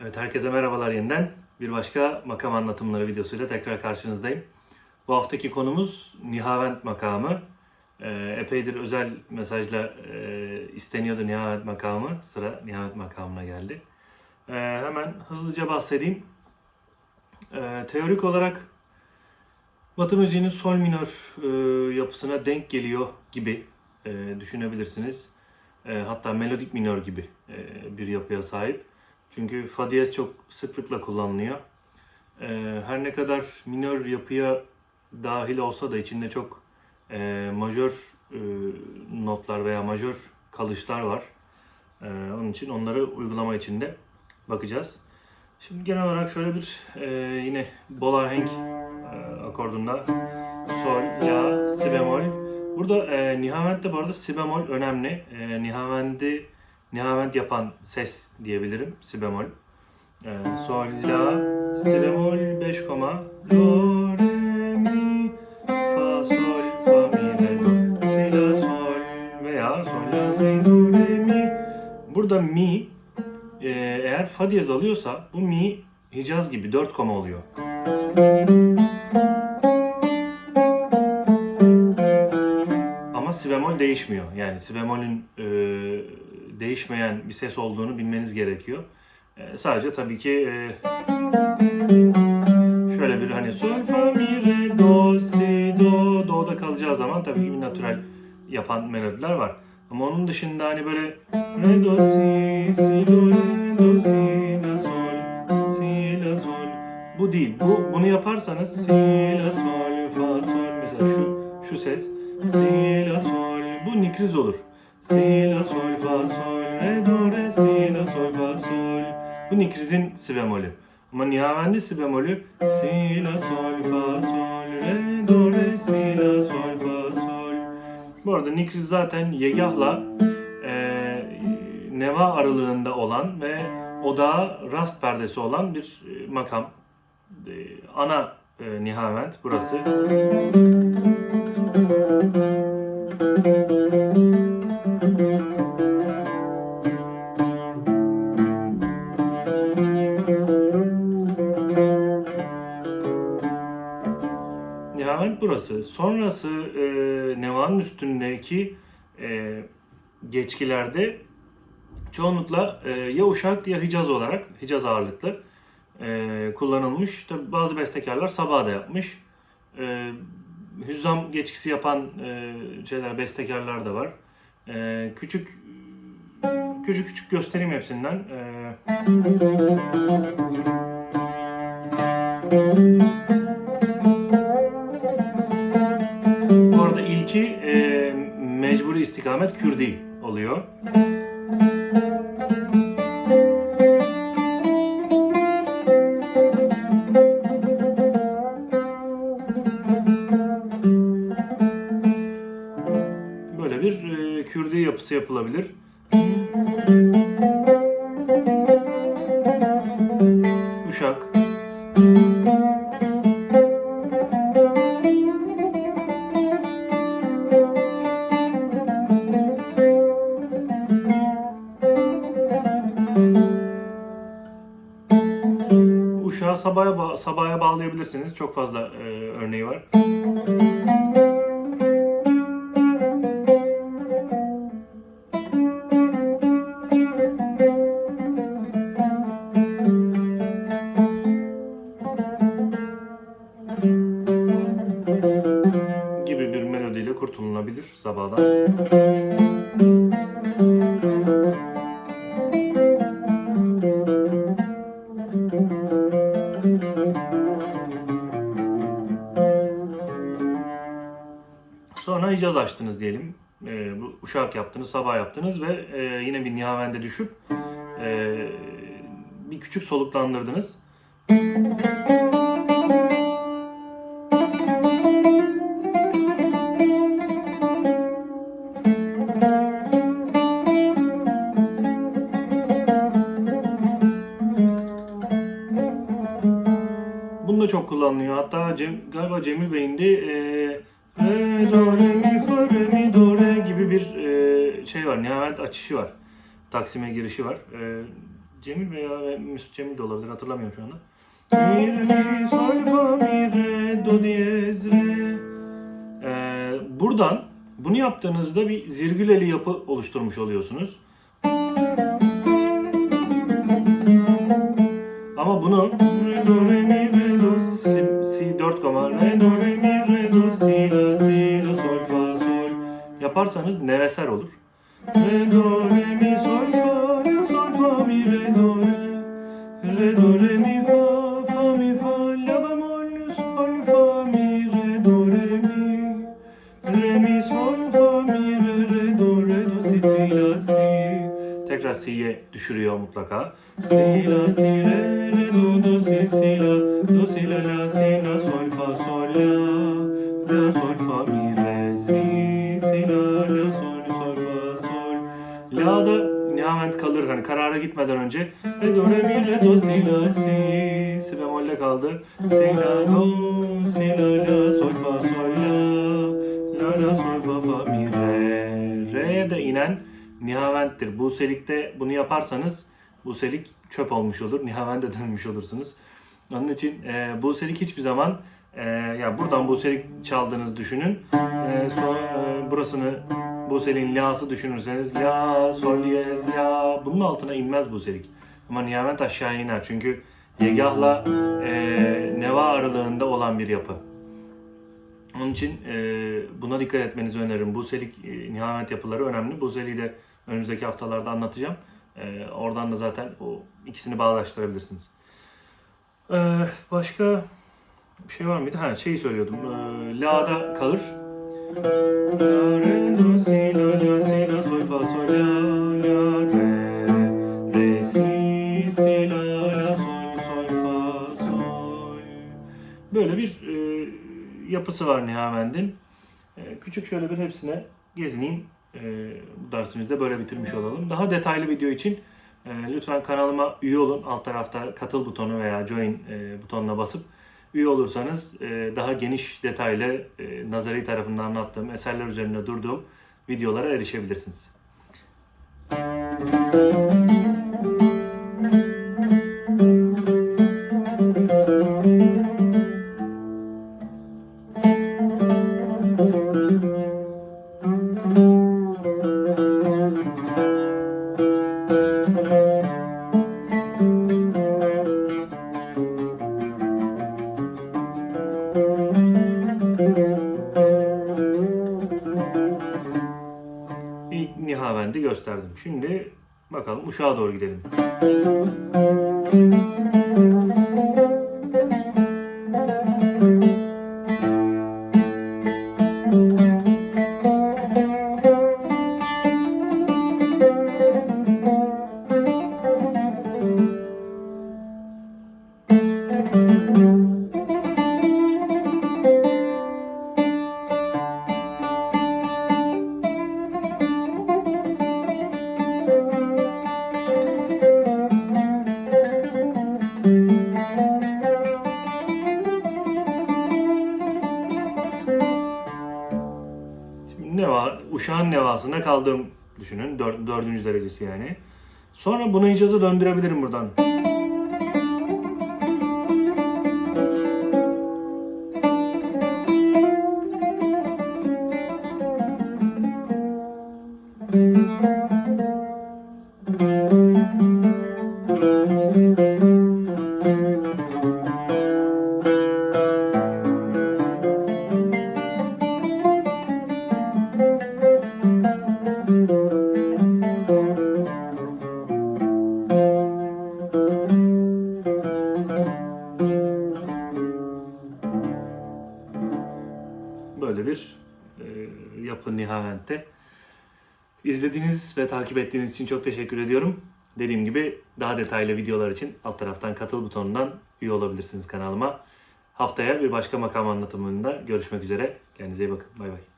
Evet herkese merhabalar yeniden. Bir başka makam anlatımları videosuyla tekrar karşınızdayım. Bu haftaki konumuz Nihavent makamı. Ee, epeydir özel mesajla e, isteniyordu Nihavent makamı. Sıra Nihavent makamına geldi. Ee, hemen hızlıca bahsedeyim. Ee, teorik olarak Batı müziğinin sol minör e, yapısına denk geliyor gibi e, düşünebilirsiniz. E, hatta melodik minör gibi e, bir yapıya sahip. Çünkü fa diyez çok sıklıkla kullanılıyor. Ee, her ne kadar minör yapıya dahil olsa da içinde çok e, majör e, notlar veya majör kalışlar var. Ee, onun için onları uygulama içinde bakacağız. Şimdi genel olarak şöyle bir e, yine bol ahenk e, akordunda sol, la, si bemol. Burada e, nihavent'te bu arada si bemol önemli. E, nihavent'i nihavent yapan ses diyebilirim. Si bemol. Ee, sol, la, si bemol, 5 koma, do, re, mi, fa, sol, fa, mi, re, do, si, la, sol veya sol, la, si, do, re, mi. Burada mi e, eğer fa diyez alıyorsa bu mi Hicaz gibi 4 koma oluyor. Ama si bemol değişmiyor. Yani si bemolün e, değişmeyen bir ses olduğunu bilmeniz gerekiyor. E, sadece tabii ki e, şöyle bir hani sol fa mi re do si do do'da kalacağı zaman tabii ki bir natürel yapan melodiler var. Ama onun dışında hani böyle re do si si do re do si la sol si la sol bu değil. Bu bunu yaparsanız si la sol fa sol mesela şu şu ses si la sol bu nikriz olur. Si la sol fa sol re do re si la sol fa sol bu nikrizin si bemolü. Ama nihavendi si bemolü si la sol fa sol re do re si la sol fa sol. Bu arada nikriz zaten yegahla e, neva aralığında olan ve odağa rast perdesi olan bir e, makam. E, ana e, nihavent burası. Sonrası e, nevanın üstündeki e, geçkilerde çoğunlukla e, ya uşak ya hicaz olarak, hicaz ağırlıklı e, kullanılmış. Tabi bazı bestekarlar sabah da yapmış. E, hüzzam geçkisi yapan e, şeyler, bestekarlar da var. E, küçük küçük küçük göstereyim hepsinden. E, mecburi istikamet Kürdi oluyor. Böyle bir e, Kürdi yapısı yapılabilir. Sabaya, ba- sabaya bağlayabilirsiniz. Çok fazla e, örneği var. İcaz açtınız diyelim. Ee, bu uşak yaptınız, sabah yaptınız ve e, yine bir nihavende düşüp e, bir küçük soluklandırdınız. Bunu da çok kullanılıyor. Hatta Cem, galiba Cemil Bey'in de e, do, re, mi, fa, re, mi, do, re gibi bir e, şey var. Nihavent açışı var. Taksim'e girişi var. E, Cemil veya Mesut Cemil de olabilir hatırlamıyorum şu anda. Mi, re, mi, sol, fa, mi, re, do diyez, re. Ee, buradan bunu yaptığınızda bir zirgüleli yapı oluşturmuş oluyorsunuz. Ama bunu re, do, re, mi, re, do, si, si 4 koma re, do, re, mi, yaparsanız neveser olur. Re, do, re, mi, sol, fa, sol, fa, mi, re, do, re. Re, do, re, mi, fa, fa, mi, fa, la, bemol, sol, fa, mi, re, do, re, mi. Re, mi, sol, fa, mi, re, re, do, re, do, si, si, la, si. Tekrar si'ye düşürüyor mutlaka. Si, la, si, re, re, do, do, si, si, la, do, si, la, la, si, la, sol, fa, sol, la. La, sol, fa, mi, La'da nihavent kalır hani karara gitmeden önce. Re, do, re, mi, re, do, si, la, si. Si bemolle kaldı. Si, la, do, si, la, la, sol, fa, sol, la. La, la, sol, fa, fa, mi, re. Re'ye de inen nihaventtir. Buselik'te bunu yaparsanız Buselik çöp olmuş olur. Nihavent'e dönmüş olursunuz. Onun için e, Buselik hiçbir zaman e, ya buradan Buselik çaldığınızı düşünün. E, sonra e, burasını Buselik'in la'sı düşünürseniz la, sol, diyez, la bunun altına inmez Buselik. Ama nihavent aşağı iner çünkü yegahla e, neva aralığında olan bir yapı. Onun için e, buna dikkat etmenizi öneririm. Buselik e, nihavent yapıları önemli. Buseli'yi de önümüzdeki haftalarda anlatacağım. E, oradan da zaten o ikisini bağdaştırabilirsiniz. E, başka bir şey var mıydı? Ha şeyi söylüyordum. E, La'da kalır. Böyle bir e, yapısı var Nihavend'in. E, küçük şöyle bir hepsine gezineyim. E, bu dersimizde böyle bitirmiş olalım. Daha detaylı video için e, lütfen kanalıma üye olun. Alt tarafta katıl butonu veya join e, butonuna basıp üye olursanız e, daha geniş detaylı e, nazari tarafından anlattığım eserler üzerinde durduğum videolara erişebilirsiniz. İlk gösterdim. Şimdi bakalım uşağa doğru gidelim. Neva, uşağın nevasında kaldığım düşünün. Dör, dördüncü derecesi yani. Sonra bunu icaza döndürebilirim buradan. Böyle bir e, yapı Nihavent'te. İzlediğiniz ve takip ettiğiniz için çok teşekkür ediyorum. Dediğim gibi daha detaylı videolar için alt taraftan katıl butonundan üye olabilirsiniz kanalıma. Haftaya bir başka makam anlatımında görüşmek üzere. Kendinize iyi bakın. Bay bay.